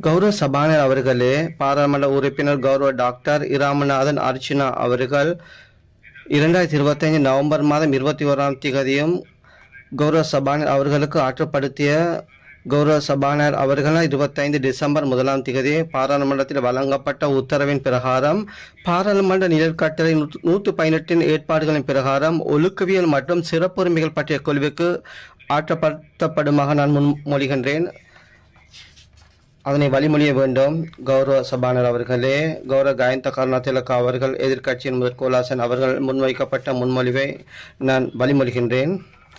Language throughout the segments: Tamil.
கௌரவ சபாநாயகர் அவர்களே பாராளுமன்ற உறுப்பினர் கௌரவ டாக்டர் இராமநாதன் அர்ச்சனா அவர்கள் இரண்டாயிரத்தி இருபத்தைந்து நவம்பர் மாதம் இருபத்தி ஓராம் திகதியும் கௌரவ சபாநாயகர் அவர்களுக்கு ஆற்றப்படுத்திய கௌரவ சபாநாயகர் அவர்களால் இருபத்தைந்து டிசம்பர் முதலாம் திகதி பாராளுமன்றத்தில் வழங்கப்பட்ட உத்தரவின் பிரகாரம் பாராளுமன்ற நிழற்கட்டளை நூற்று பதினெட்டின் ஏற்பாடுகளின் பிரகாரம் ஒழுக்கவியல் மற்றும் சிறப்புரிமைகள் பற்றிய குழுவுக்கு ஆற்றப்படுத்தப்படுமாக நான் முன்மொழிகின்றேன் அதனை வழிமொழிய வேண்டும். கௌரவ சபாநாயகர் அவர்களே கௌரவ காயந்த கருணாதிலக அவர்கள் எதிர்க்கட்சியின் முதற் கோலாசன் அவர்கள் முன்வைக்கப்பட்ட முன்மொழிவை நான் வழிமொழிகின்றேன்.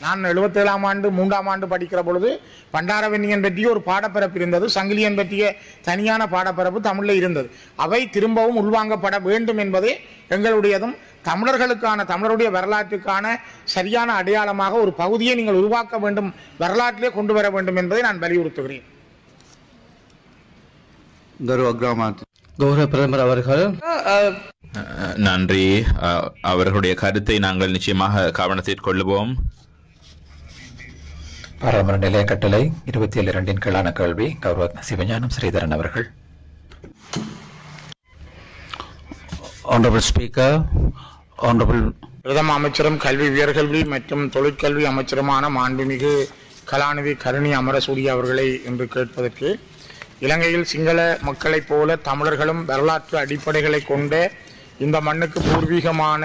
நான் எழுபத்தேழாம் ஆண்டு மூன்றாம் ஆண்டு படிக்கிற பொழுது பண்டாரவன்னியன் பற்றிய ஒரு பாடப்பரப்பு இருந்தது. சங்கிலியன் பற்றிய தனியான பாடப்பரப்பு தமிழில் இருந்தது. அவை திரும்பவும் உள்வாங்கப்பட வேண்டும் என்பதே எங்களுடையதும் தமிழர்களுக்கான தமிழருடைய வரலாற்றுக்கான சரியான அடையாளமாக ஒரு பகுதியை நீங்கள் உருவாக்க வேண்டும் வரலாற்றிலே கொண்டு வர வேண்டும் என்பதை நான் வலியுறுத்துகிறேன். கௌரவ பிரதமர் அவர்கள். நன்றி. அவர்களுடைய கருத்தை நாங்கள் நிச்சயமாக கவனத்தில் கொள்ளுவோம். பாராளுமன்ற நிலைய கட்டளை இருபத்தி ஏழு இரண்டின் கீழான கேள்வி கௌரவ சிவஞானம் ஸ்ரீதரன் அவர்கள். ஆனரபிள் ஸ்பீக்கர் ஆனரபிள் பிரதம அமைச்சரும் கல்வி உயர்கல்வி மற்றும் தொழிற்கல்வி அமைச்சருமான மாண்புமிகு கலாநிதி கருணி அமரசூரி அவர்களை என்று கேட்பதற்கு இலங்கையில் சிங்கள மக்களைப் போல தமிழர்களும் வரலாற்று அடிப்படைகளை கொண்ட இந்த மண்ணுக்கு பூர்வீகமான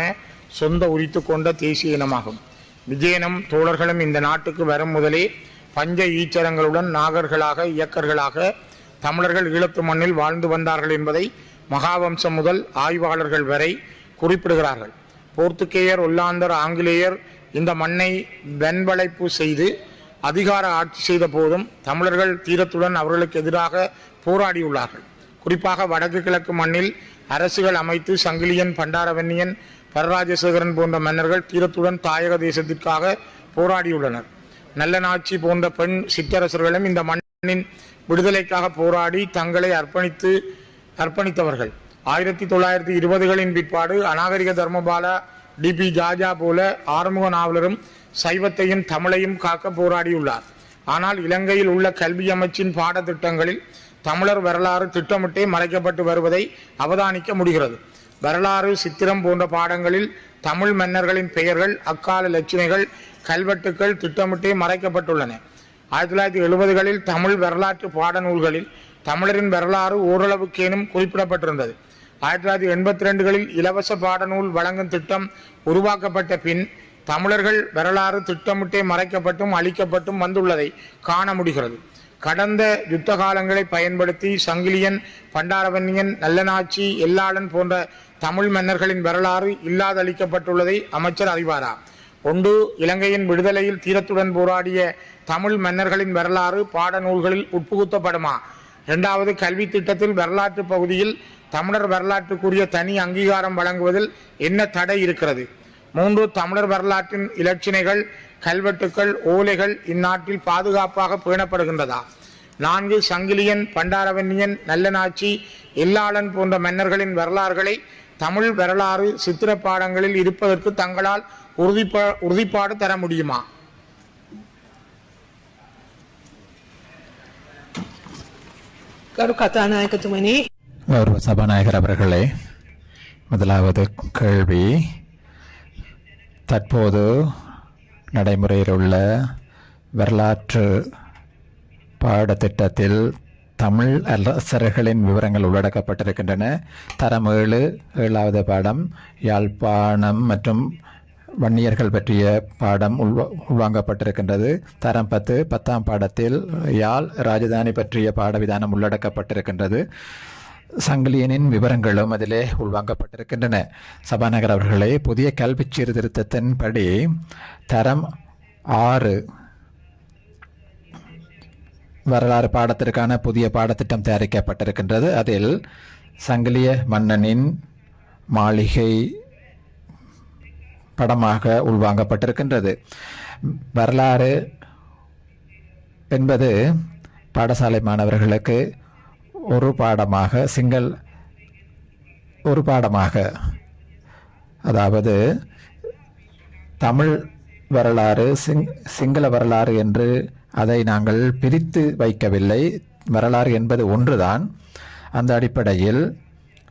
சொந்த உரித்து கொண்ட தேசிய இனமாகும். விஜயனும் தோழர்களும் இந்த நாட்டுக்கு வரும் முதலே பஞ்ச ஈச்சரங்களுடன் நாகர்களாக இயக்கர்களாக தமிழர்கள் ஈழத்து மண்ணில் வாழ்ந்து வந்தார்கள் என்பதை மகாவம்சம் முதல் ஆய்வாளர்கள் வரை குறிப்பிடுகிறார்கள். போர்த்துகேயர் ஒல்லாந்தர் ஆங்கிலேயர் இந்த மண்ணை வெண்வளைப்பு செய்து அதிகார ஆட்சி செய்த போதும் தமிழர்கள் தீரத்துடன் அவர்களுக்கு எதிராக போராடியுள்ளார்கள். குறிப்பாக வடக்கு கிழக்கு மண்ணில் அரசுகள் அமைத்து சங்கிலியன் பண்டாரவன்னியன் பரராஜசேகரன் போன்ற மன்னர்கள் தீரத்துடன் தாயக தேசத்திற்காக போராடியுள்ளனர். நல்லனாட்சி போன்ற பெண் சிற்றரசர்களும் இந்த மண்ணின் விடுதலைக்காக போராடி தங்களை அர்ப்பணித்து அர்ப்பணித்தவர்கள். ஆயிரத்தி தொள்ளாயிரத்தி இருபதுகளின் பிற்பாடு அநாகரிக தர்மபாலா டிபி ஜாஜா போல ஆறுமுக நாவலரும் சைவத்தையும் தமிழையும் காக்க போராடியுள்ளார். ஆனால் இலங்கையில் உள்ள கல்வி அமைச்சின் பாடத்திட்டங்களில் தமிழர் வரலாறு திட்டமிட்டே மறைக்கப்பட்டு வருவதை அவதானிக்க முடிகிறது. வரலாறு சித்திரம் போன்ற பாடங்களில் தமிழ் மன்னர்களின் பெயர்கள் அக்கால லட்சணைகள் கல்வெட்டுக்கள் திட்டமிட்டே மறைக்கப்பட்டுள்ளன. ஆயிரத்தி தொள்ளாயிரத்தி எழுபதுகளில் தமிழ் வரலாற்று பாடநூல்களில் தமிழரின் வரலாறு ஓரளவுக்கேனும் குறிப்பிடப்பட்டிருந்தது. ஆயிரத்தி தொள்ளாயிரத்தி எண்பத்தி ரெண்டுகளில் இலவச பாடநூல் வழங்கும் திட்டம் உருவாக்கப்பட்ட பின் தமிழர்கள் வரலாறு திட்டமிட்டே மறைக்கப்பட்டும் அழிக்கப்பட்டும் வந்துள்ளதை காண முடிகிறது. கடந்த யுத்த காலங்களை பயன்படுத்தி சங்கிலியன் பண்டாரவன்னியன் நல்லனாட்சி எல்லாளன் போன்ற தமிழ் மன்னர்களின் வரலாறு இல்லாதளிக்கப்பட்டுள்ளதை அமைச்சர் அறிவாரா? ஒன்று இலங்கையின் விடுதலையில் தீரத்துடன் போராடிய தமிழ் மன்னர்களின் வரலாறு பாடநூல்களில் உட்புகுத்தப்படுமா? இரண்டாவது கல்வி திட்டத்தில் வரலாற்று பகுதியில் தமிழர் வரலாற்றுக்குரிய தனி அங்கீகாரம் வழங்குவதில் என்ன தடை இருக்கிறது? மூன்று தமிழர் வரலாற்றின் இலட்சணைகள் கல்வெட்டுக்கள் ஓலைகள் இந்நாட்டில் பாதுகாப்பாக பேணப்படுகின்றதா? நான்கு சங்கிலியன் பண்டாரவன்னியன் நல்லனாட்சி எல்லாளன் போன்ற மன்னர்களின் வரலாறுகளை தமிழ் வரலாறு சித்திர பாடங்களில் இருப்பதற்கு தங்களால் உறுதிப்பா உறுதிப்பாடு தர முடியுமா? கரு கதாநாயகத்துமணி கௌரவ சபாநாயகர் அவர்களே முதலாவது கேள்வி. தற்போது நடைமுறையில் உள்ள வரலாற்று பாடத்திட்டத்தில் தமிழ் அரசர்களின் விவரங்கள் உள்ளடக்கப்பட்டிருக்கின்றன. தரம் ஏழு ஏழாவது பாடம் யாழ்ப்பாணம் மற்றும் வன்னியர்கள் பற்றிய பாடம் உள்வ உள்வாங்கப்பட்டிருக்கின்றது. தரம் பத்து பத்தாம் பாடத்தில் யாழ் ராஜதானி பற்றிய பாடவிதானம் உள்ளடக்கப்பட்டிருக்கின்றது. சங்கிலியனின் விவரங்களும் அதிலே உள்வாங்கப்பட்டிருக்கின்றன. சபாநகர் அவர்களே புதிய கல்வி சீர்திருத்தத்தின்படி தரம் ஆறு. வரலாறு பாடத்திற்கான புதிய பாடத்திட்டம் தயாரிக்கப்பட்டிருக்கின்றது. அதில் சங்கிலிய மன்னனின் மாளிகை படமாக உள்வாங்கப்பட்டிருக்கின்றது. வரலாறு என்பது பாடசாலை மாணவர்களுக்கு ஒரு பாடமாக சிங்கள் ஒரு பாடமாக. அதாவது தமிழ் வரலாறு சிங் சிங்கள வரலாறு என்று அதை நாங்கள் பிரித்து வைக்கவில்லை. வரலாறு என்பது ஒன்றுதான். அந்த அடிப்படையில்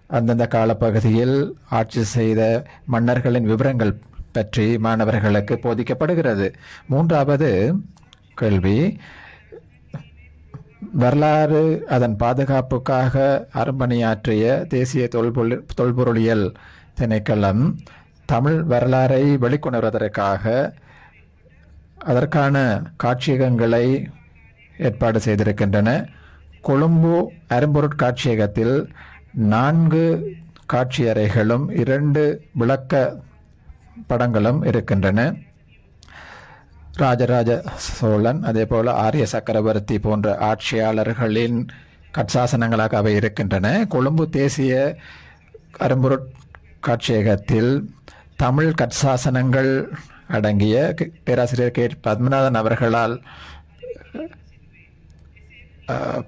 அந்தந்த காலப்பகுதியில் ஆட்சி செய்த மன்னர்களின் விவரங்கள் பற்றி மாணவர்களுக்கு போதிக்கப்படுகிறது. மூன்றாவது கேள்வி வரலாறு அதன் பாதுகாப்புக்காக அரும்பணியாற்றிய தேசிய தொல்பொருள் தொல்பொருளியல் திணைக்களம் தமிழ் வரலாறை வெளிக்கொணர்வதற்காக அதற்கான காட்சியகங்களை ஏற்பாடு செய்திருக்கின்றன. கொழும்பு அரும்பொருட்காட்சியகத்தில் நான்கு காட்சியறைகளும் இரண்டு விளக்க படங்களும் இருக்கின்றன. ராஜராஜ சோழன் அதே போல் ஆரிய சக்கரவர்த்தி போன்ற ஆட்சியாளர்களின் கட்சாசனங்களாக அவை இருக்கின்றன. கொழும்பு தேசிய அரும்பொருட் காட்சியகத்தில் தமிழ் கட்சாசனங்கள் அடங்கிய பேராசிரியர் கே. பத்மநாதன் அவர்களால்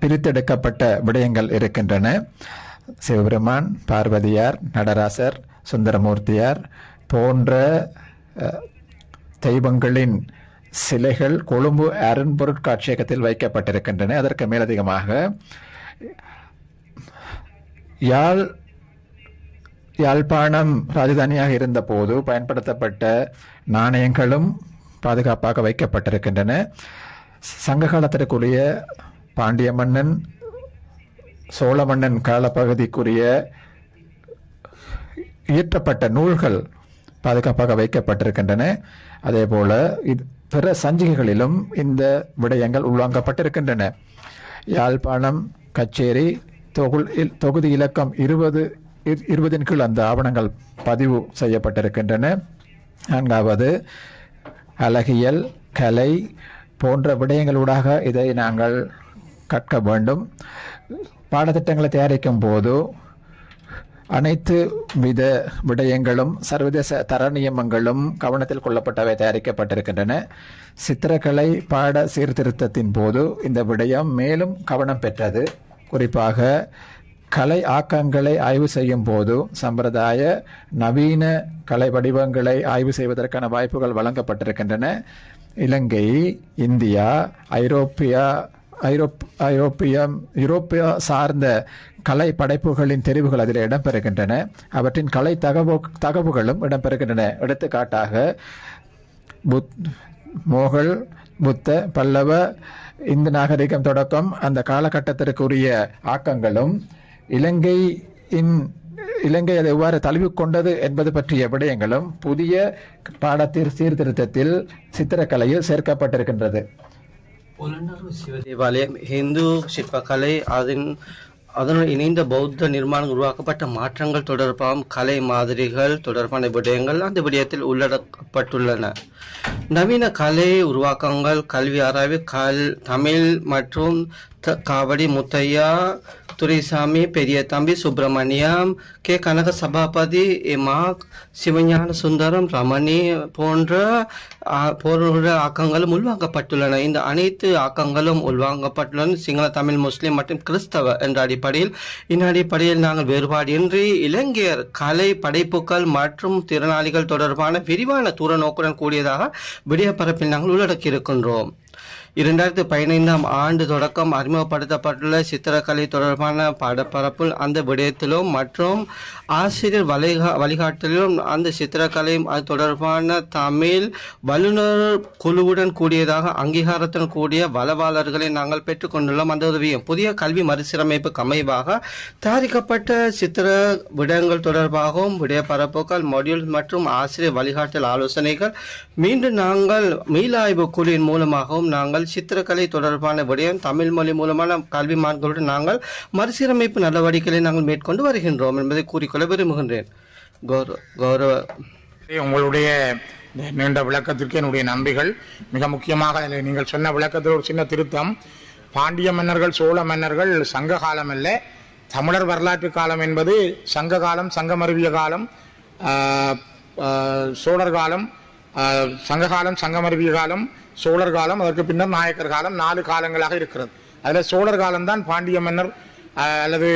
பிரித்தெடுக்கப்பட்ட விடயங்கள் இருக்கின்றன. சிவபெருமான் பார்வதியார் நடராசர் சுந்தரமூர்த்தியார் போன்ற தெய்வங்களின் சிலைகள் கொழும்பு அருண்பொருட்காட்சியகத்தில் வைக்கப்பட்டிருக்கின்றன. அதற்கு மேலதிகமாக யாழ் யாழ்ப்பாணம் ராஜதானியாக இருந்தபோது பயன்படுத்தப்பட்ட நாணயங்களும் பாதுகாப்பாக வைக்கப்பட்டிருக்கின்றன. சங்க காலத்திற்குரிய பாண்டிய மன்னன் சோழ மன்னன் காலப்பகுதிக்குரிய இயற்றப்பட்ட நூல்கள் பாதுகாப்பாக வைக்கப்பட்டிருக்கின்றன. அதே போல இது பிற சஞ்சிகைகளிலும் இந்த விடயங்கள் உள்வாங்கப்பட்டிருக்கின்றன. யாழ்ப்பாணம் கச்சேரி தொகுல் இல்- தொகுதி இலக்கம் இருபது இருபதின் கீழ் அந்த ஆவணங்கள் பதிவு செய்யப்பட்டிருக்கின்றன. நான்காவது அழகியல் கலை போன்ற விடயங்களூடாக இதை நாங்கள் கற்க வேண்டும். பாடத்திட்டங்களை தயாரிக்கும் போது அனைத்து வித விடயங்களும் சர்வதேச தர நியமங்களும் கவனத்தில் கொள்ளப்பட்டவை தயாரிக்கப்பட்டிருக்கின்றன. சித்திரக்கலை பாட சீர்திருத்தத்தின் போது இந்த விடயம் மேலும் கவனம் பெற்றது. குறிப்பாக கலை ஆக்கங்களை ஆய்வு செய்யும் போது சம்பிரதாய நவீன கலை வடிவங்களை ஆய்வு செய்வதற்கான வாய்ப்புகள் வழங்கப்பட்டிருக்கின்றன. இலங்கை இந்தியா ஐரோப்பியா ஐரோப் ஐரோப்பியம் யூரோப்பியா சார்ந்த கலை படைப்புகளின் தெரிவுகள் அதில் இடம்பெறுகின்றன. அவற்றின் கலை தகவு தகவுகளும் இடம்பெறுகின்றன. எடுத்துக்காட்டாக புத் மோகல் புத்த பல்லவ இந்து நாகரிகம் தொடக்கம் அந்த காலகட்டத்திற்குரிய ஆக்கங்களும் இலங்கையின் இலங்கை அதை எவ்வாறு தழுவிக்கொண்டது என்பது பற்றிய விடயங்களும் புதிய பாடத்தின் சீர்திருத்தத்தில் சித்திரக்கலையில் சேர்க்கப்பட்டிருக்கின்றது. புலனர்வு சிவதேவாலயம் ஹிந்து சிற்பக்கலை அதன் அதனுடன் இணைந்த பௌத்த நிர்மாணம் உருவாக்கப்பட்ட மாற்றங்கள் தொடர்பான கலை மாதிரிகள் தொடர்பான விடயங்கள் அந்த விடயத்தில் உள்ளடக்கப்பட்டுள்ளன நவீன கலை உருவாக்கங்கள் கல்வி ஆராய்வு கல் தமிழ் மற்றும் த- காவடி முத்தையா துரைசாமி பெரிய தம்பி சுப்பிரமணியம் கே கனக சபாபதி எமாக் சிவஞான சுந்தரம் ரமணி போன்ற போன்ற ஆக்கங்களும் உள்வாங்கப்பட்டுள்ளன இந்த அனைத்து ஆக்கங்களும் உள்வாங்கப்பட்டுள்ளன சிங்கள தமிழ் முஸ்லிம் மற்றும் கிறிஸ்தவ என்ற அடிப்படையில் இந்த அடிப்படையில் நாங்கள் வேறுபாடின்றி இளைஞர் கலை படைப்புகள் மற்றும் திறனாளிகள் தொடர்பான விரிவான தூர நோக்குடன் கூடியதாக விடியப்பரப்பில் நாங்கள் உள்ளடக்கி இருக்கின்றோம் இரண்டாயிரத்தி பதினைந்தாம் ஆண்டு தொடக்கம் அறிமுகப்படுத்தப்பட்டுள்ள சித்திரக்கலை தொடர்பான படப்பரப்பில் அந்த விடயத்திலும் மற்றும் ஆசிரியர் வழிகா வழிகாட்டலிலும் அந்த சித்திரக்கலை அது தொடர்பான தமிழ் வல்லுநர் குழுவுடன் கூடியதாக அங்கீகாரத்துடன் கூடிய வளவாளர்களை நாங்கள் பெற்றுக்கொண்டுள்ளோம். அந்த உதவியும் புதிய கல்வி மறுசீரமைப்புக்கு அமைவாக தயாரிக்கப்பட்ட சித்திர விடயங்கள் தொடர்பாகவும் விடயப்பரப்புகள் மொடியூல் மற்றும் ஆசிரியர் வழிகாட்டல் ஆலோசனைகள் மீண்டும் நாங்கள் மீளாய்வு குழுவின் மூலமாகவும் நாங்கள் சித்திரக்கலை தொடர்பான விடயம் தமிழ் மொழி மூலமான கல்வி மாணவர்களுடன் நாங்கள் மறுசீரமைப்பு நடவடிக்கைகளை நாங்கள் மேற்கொண்டு வருகின்றோம் என்பதை கூறிக்கொள்ள விரும்புகின்றேன். கௌரவ உங்களுடைய நீண்ட விளக்கத்திற்கு என்னுடைய நன்றிகள். மிக முக்கியமாக நீங்கள் சொன்ன விளக்கத்தில் ஒரு சின்ன திருத்தம். பாண்டிய மன்னர்கள் சோழ மன்னர்கள் சங்க காலம் அல்ல தமிழர் வரலாற்று காலம் என்பது சங்க காலம் சங்கமருவிய காலம் சோழர் காலம் சங்ககாலம் சங்க காலம் காலம் சோழர் காலம் அதற்கு பின்னர் நாயக்கர் காலம் நாலு காலங்களாக இருக்கிறது. அதில் சோழர் காலம்தான் பாண்டிய மன்னர் அல்லது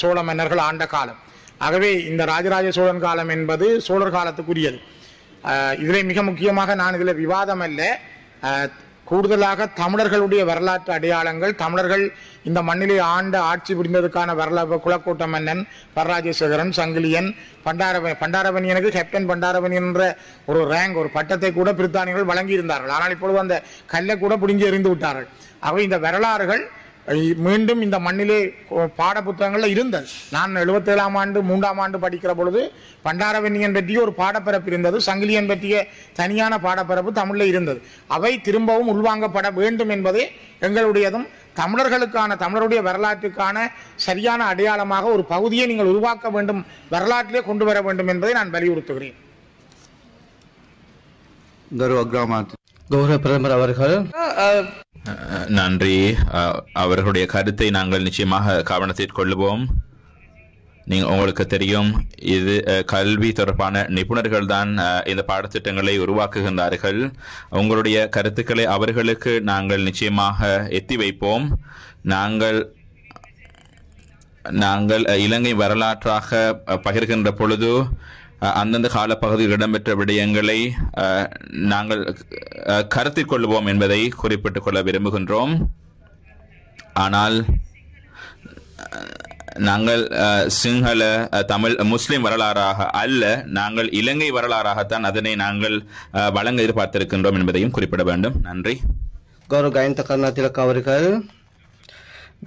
சோழ மன்னர்கள் ஆண்ட காலம். ஆகவே இந்த ராஜராஜ சோழன் காலம் என்பது சோழர் காலத்துக்குரியது. இதில் இதிலே மிக முக்கியமாக நான் இதில் விவாதம் அல்ல. கூடுதலாக தமிழர்களுடைய வரலாற்று அடையாளங்கள் தமிழர்கள் இந்த மண்ணிலே ஆண்ட ஆட்சி புரிந்ததுக்கான வரலாறு குலக்கோட்ட மன்னன் பரராஜேஸ்வரன் சங்கிலியன் பண்டாரவ பண்டாரவனியனுக்கு கேப்டன் பண்டாரவனியன் என்ற ஒரு ரேங்க் ஒரு பட்டத்தை கூட பிரித்தானியர்கள் வழங்கியிருந்தார்கள். ஆனால் இப்பொழுது அந்த கல்லை கூட பிடுங்கி எறிந்து விட்டார்கள். ஆகவே இந்த வரலாறுகள் மீண்டும் இந்த மண்ணிலே பாட புத்தகங்களில் இருந்தது. நான் எழுபத்தேழாம் ஆண்டு மூன்றாம் ஆண்டு படிக்கிற பொழுது பண்டாரவெண்ணியன் பற்றிய ஒரு பாடப்பரப்பு இருந்தது. சங்கிலியன் பற்றிய தனியான பாடப்பரப்பு தமிழில் இருந்தது. அவை திரும்பவும் உள்வாங்கப்பட வேண்டும் என்பதே எங்களுடையதும் தமிழர்களுக்கான தமிழருடைய வரலாற்றுக்கான சரியான அடையாளமாக ஒரு பகுதியை நீங்கள் உருவாக்க வேண்டும் வரலாற்றிலே கொண்டு வர வேண்டும் என்பதை நான் வலியுறுத்துகிறேன். கௌரவ பிரதமர் அவர்கள் நன்றி. அவர்களுடைய கருத்தை நாங்கள் நிச்சயமாக கவனத்தில் கொள்ளுவோம். நீங்க உங்களுக்கு தெரியும் இது கல்வி தொடர்பான நிபுணர்கள் தான் இந்த பாடத்திட்டங்களை உருவாக்குகின்றார்கள். உங்களுடைய கருத்துக்களை அவர்களுக்கு நாங்கள் நிச்சயமாக எத்தி வைப்போம். நாங்கள் நாங்கள் இலங்கை வரலாற்றாக பகிர்கின்ற பொழுது அந்தந்த காலப்பகுதியில் இடம்பெற்ற விடயங்களை நாங்கள் கருத்தில் கொள்வோம் என்பதை குறிப்பிட்டுக் கொள்ள விரும்புகின்றோம். ஆனால் நாங்கள் சிங்கள தமிழ் முஸ்லிம் வரலாறாக அல்ல நாங்கள் இலங்கை வரலாறாகத்தான் அதனை நாங்கள் வழங்க எதிர்பார்த்திருக்கின்றோம் என்பதையும் குறிப்பிட வேண்டும். நன்றி. கௌரவ கயந்த கருணாதிலக் அவர்கள்.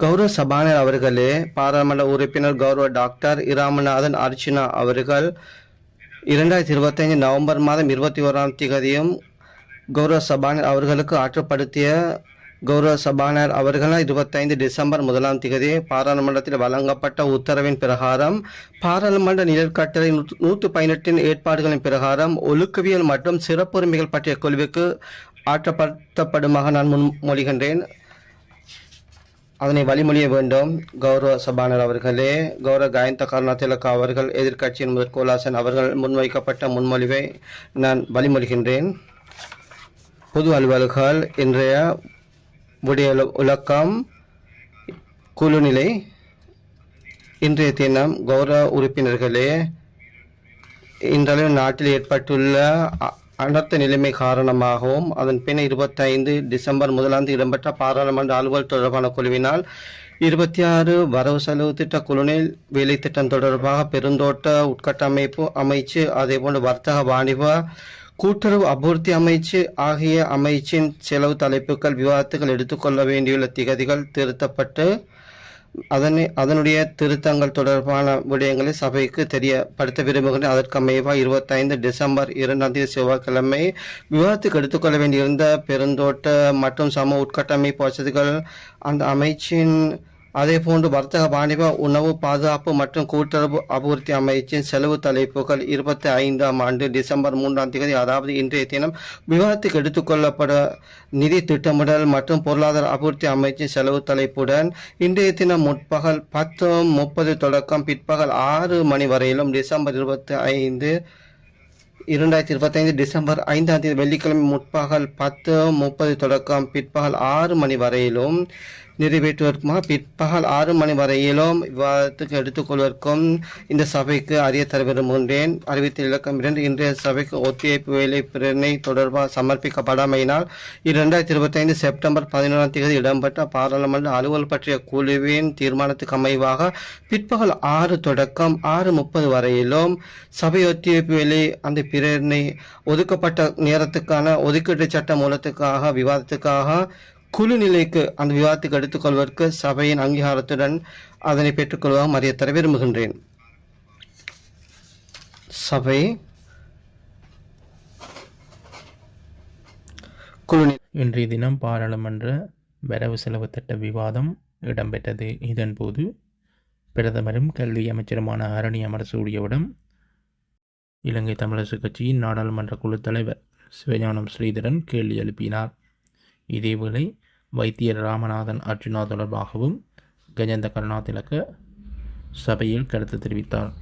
கௌரவ சபானர் அவர்களே பாராளுமன்ற உறுப்பினர் கௌரவ டாக்டர் இராமநாதன் அர்ச்சனா அவர்கள் இரண்டாயிரத்தி இருபத்தைந்து நவம்பர் மாதம் இருபத்தி ஓராம் திகதியும் கௌரவ சபானர் அவர்களுக்கு ஆற்றப்படுத்திய கௌரவ சபானர் அவர்கள் இருபத்தைந்து டிசம்பர் முதலாம் திகதி பாராளுமன்றத்தில் வழங்கப்பட்ட உத்தரவின் பிரகாரம் பாராளுமன்ற நிழற்கட்டளை நூற்று- நூற்று பதினெட்டின் ஏற்பாடுகளின் பிரகாரம் ஒழுக்கவியல் மற்றும் சிறப்புரிமைகள் பற்றிய குழுவுக்கு ஆற்றப்படுத்தப்படுமாக நான் முன்மொழிகின்றேன் அதனை வழிமொழிய வேண்டும். கௌரவ சபானர் அவர்களே கௌரவ காயந்த கருணாதிலக் அவர்கள் எதிர்க்கட்சியின் முதற் கோலாசன் அவர்கள் முன்வைக்கப்பட்ட முன்மொழிவை நான் வழிமொழிகின்றேன். பொது அலுவலர்கள் இன்றைய உடைய உலக்கம் குழுநிலை இன்றைய தினம் கௌரவ உறுப்பினர்களே இன்றளவு நாட்டில் ஏற்பட்டுள்ள அனர்த்த நிலைமை காரணமாகவும் அதன் பின் இருபத்தைந்து டிசம்பர் முதலாம் தேதி இடம்பெற்ற பாராளுமன்ற அலுவல் தொடர்பான குழுவினால் இருபத்தி ஆறு வரவு செலவு திட்ட குழுநில் வேலை திட்டம் தொடர்பாக பெருந்தோட்ட உட்கட்டமைப்பு அமைச்சு அதேபோன்று வர்த்தக வாணிப கூட்டுறவு அபிவிருத்தி அமைச்சு ஆகிய அமைச்சின் செலவு தலைப்புகள் விவாதத்துகள் எடுத்துக்கொள்ள வேண்டியுள்ள திகதிகள் திருத்தப்பட்டு அதனை அதனுடைய திருத்தங்கள் தொடர்பான விடயங்களை சபைக்கு தெரியப்படுத்த விரும்புகிறேன் இருபத்தி இருபத்தைந்து டிசம்பர் இரண்டாம் தேதி செவ்வாய்க்கிழமை விவாதத்துக்கு எடுத்துக்கொள்ள வேண்டியிருந்த பெருந்தோட்ட மற்றும் சம உட்கட்டமைப்பு வசதிகள் அந்த அமைச்சின் அதேபோன்று வர்த்தக வாணிப உணவு பாதுகாப்பு மற்றும் கூட்டுறவு அபிவிருத்தி அமைச்சின் செலவு தலைப்புகள் இருபத்தி ஐந்தாம் ஆண்டு டிசம்பர் மூன்றாம் தேதி அதாவது இன்றைய தினம் விவாதத்துக்கு எடுத்துக்கொள்ளப்பட நிதி திட்டமிடல் மற்றும் பொருளாதார அபிவிருத்தி அமைச்சின் செலவு தலைப்புடன் இன்றைய தினம் முற்பகல் பத்து முப்பது தொடக்கம் பிற்பகல் ஆறு மணி வரையிலும் டிசம்பர் இருபத்தி ஐந்து இரண்டாயிரத்தி இருபத்தைந்து டிசம்பர் ஐந்தாம் தேதி வெள்ளிக்கிழமை முற்பகல் பத்து முப்பது தொடக்கம் பிற்பகல் ஆறு மணி வரையிலும் நிறைவேற்றுவதற்குமா பிற்பகல் ஆறு மணி வரையிலும் விவாதத்துக்கு எடுத்துக்கொள்வதற்கும் இந்த சபைக்கு அறிய தர விரும்புகின்றேன் அறிவித்த இலக்கம் இரண்டு. இன்றைய சபைக்கு ஒத்திவைப்பு வேலை பிரேரணை தொடர்பாக சமர்ப்பிக்கப்படாமையினால் இரண்டாயிரத்தி இருபத்தைந்து செப்டம்பர் பதினோராம் தேதி இடம்பெற்ற பாராளுமன்ற அலுவல் பற்றிய குழுவின் தீர்மானத்துக்கு அமைவாக பிற்பகல் ஆறு தொடக்கம் ஆறு முப்பது வரையிலும் சபை ஒத்திவைப்பு வேலை அந்த பிரேரணை ஒதுக்கப்பட்ட நேரத்துக்கான ஒதுக்கீட்டு சட்ட மூலத்துக்காக விவாதத்துக்காக குழு நிலைக்கு அந்த விவாதத்துக்கு எடுத்துக்கொள்வதற்கு சபையின் அங்கீகாரத்துடன் அதனை பெற்றுக்கொள்வதாக அறிய தர விரும்புகின்றேன். சபை குழு இன்றைய தினம் பாராளுமன்ற வரவு செலவு திட்ட விவாதம் இடம்பெற்றது. இதன்போது பிரதமரும் கல்வி அமைச்சருமான அரணி அமரசூரியவிடம் இலங்கை தமிழரசு கட்சியின் நாடாளுமன்ற குழு தலைவர் சிவஞானம் ஸ்ரீதரன் கேள்வி எழுப்பினார். இதேவேளை வைத்தியர் ராமநாதன் அர்ஜுனா தொடர்பாகவும் கஜேந்திர கருணாதிலக்க சபையில் கருத்து தெரிவித்தார்.